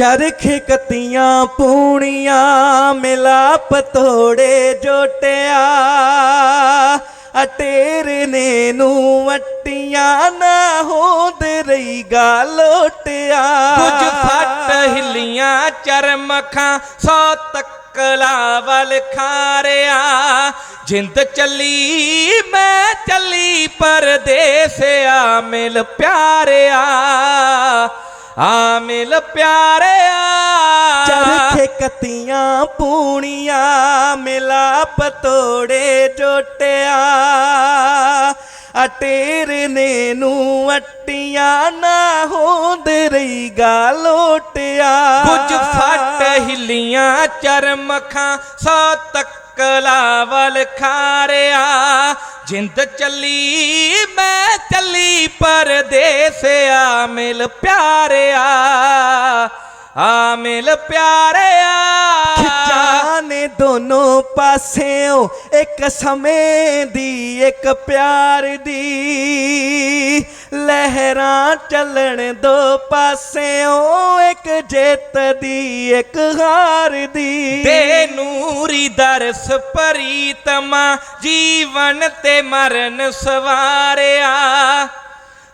ਚਰਖੇ ਕਤੀਆਂ ਪੂਣੀਆਂ, ਮਿਲਾਪ ਤੋੜੇ ਜੋਟਿਆ। ਅਟੇਰ ਨੇ ਨੂੰ ਵਟੀਆਂ ਨਾ ਹੋਂਦ ਰਹੀ ਗਾ ਲੋਟਿਆ। ਕੁਝ ਫੱਟ ਹਿੱਲੀਆਂ ਚਰਮਖਾਂ ਸੌ ਤੱਕਲਾ ਵੱਲ ਖਾਰਿਆ। ਜਿੰਦ ਚੱਲੀ, ਮੈਂ ਚੱਲੀ ਪਰਦੇਸ ਆ ਮਿਲ ਪਿਆਰਿਆ। ਆ ਮਿਲ ਪਿਆਰਿਆ। ਚਰਖੇ ਕਤੀਆਂ ਪੂਣੀਆਂ ਮਿਲਾਪ ਤੋੜੇ ਜੋਟਿਆ। ਅਟੇਰ ਨੇ ਨੂੰ ਵਟੀਆਂ ਨਾ ਹੋਂਦ ਰਹੀ ਗਾ ਲੋਟਿਆ ਕੁਝ ਫੱਟ ਹਿੱਲੀਆਂ ਚਰਮਖਾਂ ਸੌ ਤੱਕਲਾ ਵੱਲ ਖਾਰਿਆ। ਜਿੰਦ ਚੱਲੀ, ਮੈਂ ਚੱਲੀ ਪਰਦੇਸ ਆ ਮਿਲ ਪਿਆਰਿਆ, ਆ ਮਿਲ ਪਿਆਰਿਆ। ਖਿੱਚਾਂ ਨੇ ਦੋਨੋਂ ਪਾਸਿਓਂ ਇੱਕ ਸਮੇਂ ਦੀ, ਇੱਕ ਪਿਆਰ ਦੀ। ਲਹਿਰਾਂ ਚੱਲਣ ਦੋ ਪਾਸਿਓਂ, ਇੱਕ ਜਿੱਤ ਦੀ, ਇੱਕ ਹਾਰ ਦੀ। ਤੇ ਨੂਰੀ ਦਰਸ ਪ੍ਰੀਤਮਾ, ਜੀਵਨ ਤੇ ਮਰਨ ਸਵਾਰਿਆ।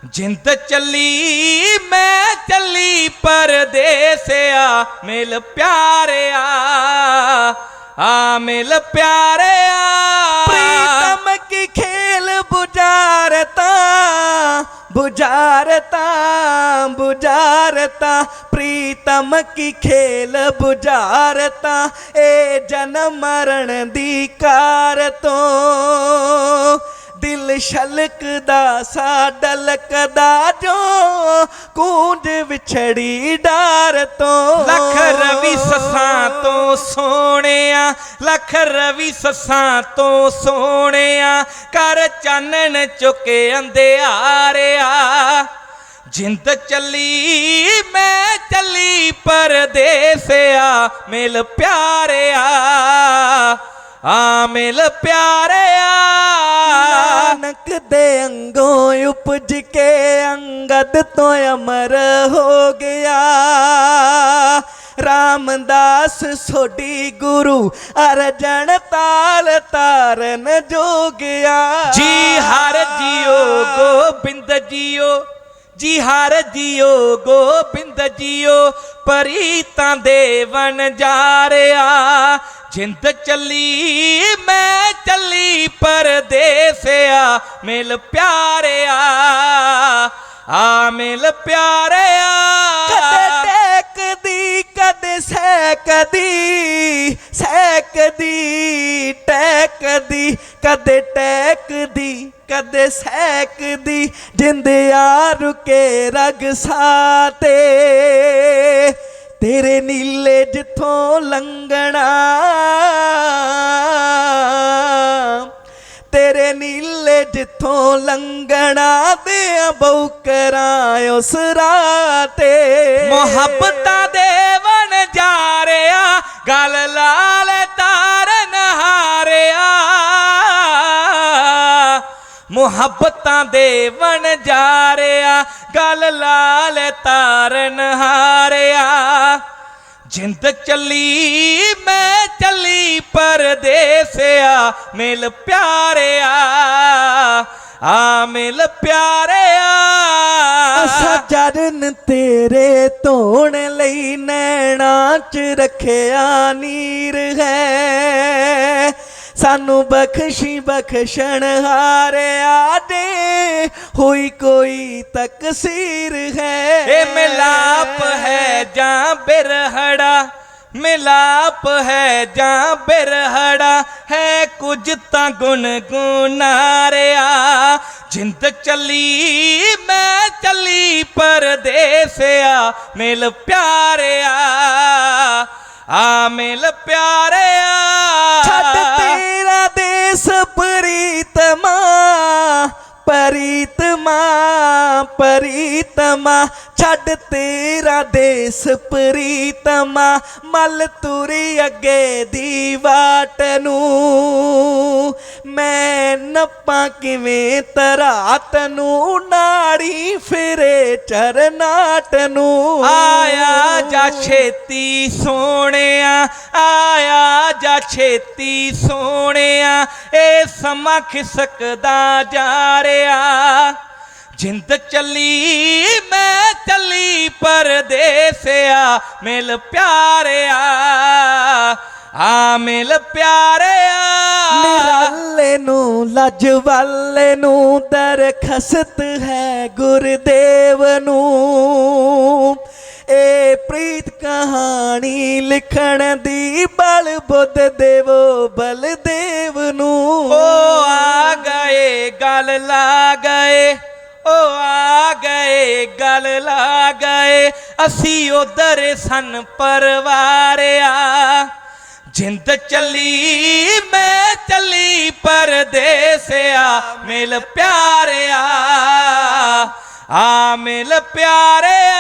ਜਿੰਦ ਚੱਲੀ, ਮੈਂ ਚੱਲੀ ਪਰਦੇਸ ਆ ਮਿਲ ਪਿਆਰਿਆ। ਆ ਮਿਲ ਪਿਆਰਿਆ ਬੁਝਾਰਤਾ ਬੁਝਾਰਤਾ ਪ੍ਰੀਤਮ ਕੀ ਖੇਲ ਬੁਝਾਰਤਾ ਏ ਜਨਮ ਮਰਨ ਦੀ ਕਾਰ ਤੋਂ। ਦਿਲ ਛਲਕਦਾ ਸਾ ਡਲਕਦਾ ਜੋ ਕੂੰਜ ਵਿਛੜੀ ਡਾਰ ਤੋਂ। ਲੱਖ ਰਵੀ ਸੱਸਾਂ ਤੋਂ ਸੋਹਣਿਆ, ਲੱਖ ਰਵੀ ਸੱਸਾਂ ਤੋਂ ਸੋਹਣਿਆ ਕਰ ਚਾਨਣ ਚੁੱਕੇ ਅੰਧਿਆਰਿਆ। ਜਿੰਦ ਚੱਲੀ, ਮੈਂ ਚੱਲੀ ਪਰਦੇਸ ਆ ਮਿਲ ਪਿਆਰਿਆ। ਆ ਮਿਲ ਪਿਆਰਿਆ। ਨਾਨਕ ਦੇ ਅੰਗੋਂ ਉਪਜ ਕੇ ਅੰਗਦ ਤੋਂ ਅਮਰ ਹੋ ਗਿਆ। ਰਾਮਦਾਸ ਸੋਢੀ ਗੁਰੂ ਅਰਜਨ ਤਾਲ ਤਾਰਨ ਜੋਗਿਆ। ਜੀ ਹਰ ਜੀਓ ਗੋਬਿੰਦ ਜੀਓ, ਜੀ ਹਰ ਜੀਓ ਗੋਬਿੰਦ ਜੀਓ, ਪਰੀਤਾਂ ਦੇ ਵਣ ਜਾ ਰਿਆ ਜਿੰਦ ਚੱਲੀ, ਮੈਂ ਚੱਲੀ ਪਰਦੇਸ ਆ ਮਿਲ ਪਿਆਰਿਆ, ਆ ਮਿਲ ਪਿਆਰਿਆ। ਕਦੇ ਟੈਕਦੀ, ਕਦੇ ਸੈਕਦੀ ਸੈਕਦੀ ਟੈਕਦੀ, ਕਦੇ ਟੈਕਦੀ, ਕਦੇ ਸੈਕਦੀ ਜਿੰਦ ਆ ਰੁਕੇ ਰਗ ਸਾਤੇ। ਤੇਰੇ ਨੀਲੇ ਜਿੱਥੋਂ ਲੰਗਣਾ ਤੇਰੇ ਨੀਲੇ ਜਿੱਥੋਂ ਲੰਗਣਾ ਦੇ ਬੌਕਰਾਂ ਉਸ ਰਾਤੇ। ਮੁਹੱਬਤਾਂ ਦੇ ਵਣ ਜਾ ਰਿਆ ਗਲ ਲਾਲ ਤਾਰਨ ਹਾਰਿਆ। ਮੁਹੱਬਤਾਂ ਦੇ ਵਣ ਜਾ ਰਿਆ ਗਲ ਲਾਲ ਤਾਰਨ ਹਾਰਿਆ। ਜਿੰਦ ਚੱਲੀ, ਮੈਂ ਚੱਲੀ ਪਰਦੇਸ ਆ ਮਿਲ ਪਿਆਰਿਆ, ਆ ਮਿਲ ਪਿਆਰਿਆ। ਸਜਰਨ ਤੇਰੇ ਧੋਣ ਲਈ ਨੈਣਾ ਚ ਰੱਖਿਆ ਨੀਰ ਹੈ। ਸਾਨੂੰ ਬਖਸ਼ੀ ਬਖਸ਼ਣ ਹਾਰਿਆ ਦੇ, ਹੋਈ ਕੋਈ ਤਕਸੀਰ ਹੈ। ਇਹ ਮਿਲਾਪ ਹੈ ਜਾਂ ਬਿਰਹੜਾ? ਮਿਲਾਪ ਹੈ ਜਾਂ ਬਿਰਹੜਾ? ਹੈ ਕੁਝ ਤਾਂ ਗੁਣ ਗੁਨਾਰਿਆ। ਜਿੰਦ ਚੱਲੀ, ਮੈਂ ਚੱਲੀ ਪਰਦੇਸ ਆ ਮਿਲ ਪਿਆਰਿਆ। ਆ ਮਿਲ ਪਿਆਰਿਆ ਪ੍ਰੀਤਮਾ ਪ੍ਰੀਤਮਾ ਛੱਡ ਤੇਰਾ ਦੇਸ ਪ੍ਰੀਤਮਾ ਮਲ ਤੁਰੀ ਅੱਗੇ ਦੀ ਵਾਟ ਨੂੰ। ਮੈਂ ਨੱਪਾਂ ਕਿਵੇਂ ਤਰਾਤ ਨੂੰ ਨਾੜੀ ਫਿਰੇ ਚਰਨਾਟ ਨੂੰ? ਆਇਆ ਜਾ ਛੇਤੀ ਸੋਹਣਿਆ, ਆਇਆ ਜਾ ਛੇਤੀ ਸੋਹਣਿਆ ਇਹ ਸਮਾਂ ਖਿਸਕਦਾ ਜਾ ਰਿਹਾ। ਜਿੰਦ ਚੱਲੀ, ਮੈਂ ਚੱਲੀ ਪਰਦੇਸਿਆ, ਮਿਲ ਪਿਆਰਿਆ। ਆ ਮਿਲ ਪਿਆਰਿਆ ਨਿਰਾਲੇ ਨੂੰ ਲਜਵਾਲੇ ਨੂੰ ਦਰਖਸਤ ਹੈ ਗੁਰਦੇਵ ਨੂੰ। ਇਹ ਪ੍ਰੀਤ ਕਹਾਣੀ ਲਿਖਣ ਦੀ ਬਲ ਬੁੱਧ ਦੇਵੋ ਬਲਦੇਵ ਨੂੰ। ਓ ਆ ਗਏ ਗੱਲ ਲਾ ਗਏ। ਓ ਆ ਗਏ ਗੱਲ ਲਾ ਗਏ। ਅਸੀਂ ਉਧਰ ਸਨ ਪਰਵਾਰਿਆ। ਜਿੰਦ ਚੱਲੀ ਮੈਂ ਚੱਲੀ ਪਰਦੇਸਿਆ ਮਿਲ ਪਿਆਰਿਆ। ਆ ਮਿਲ ਪਿਆਰਿਆ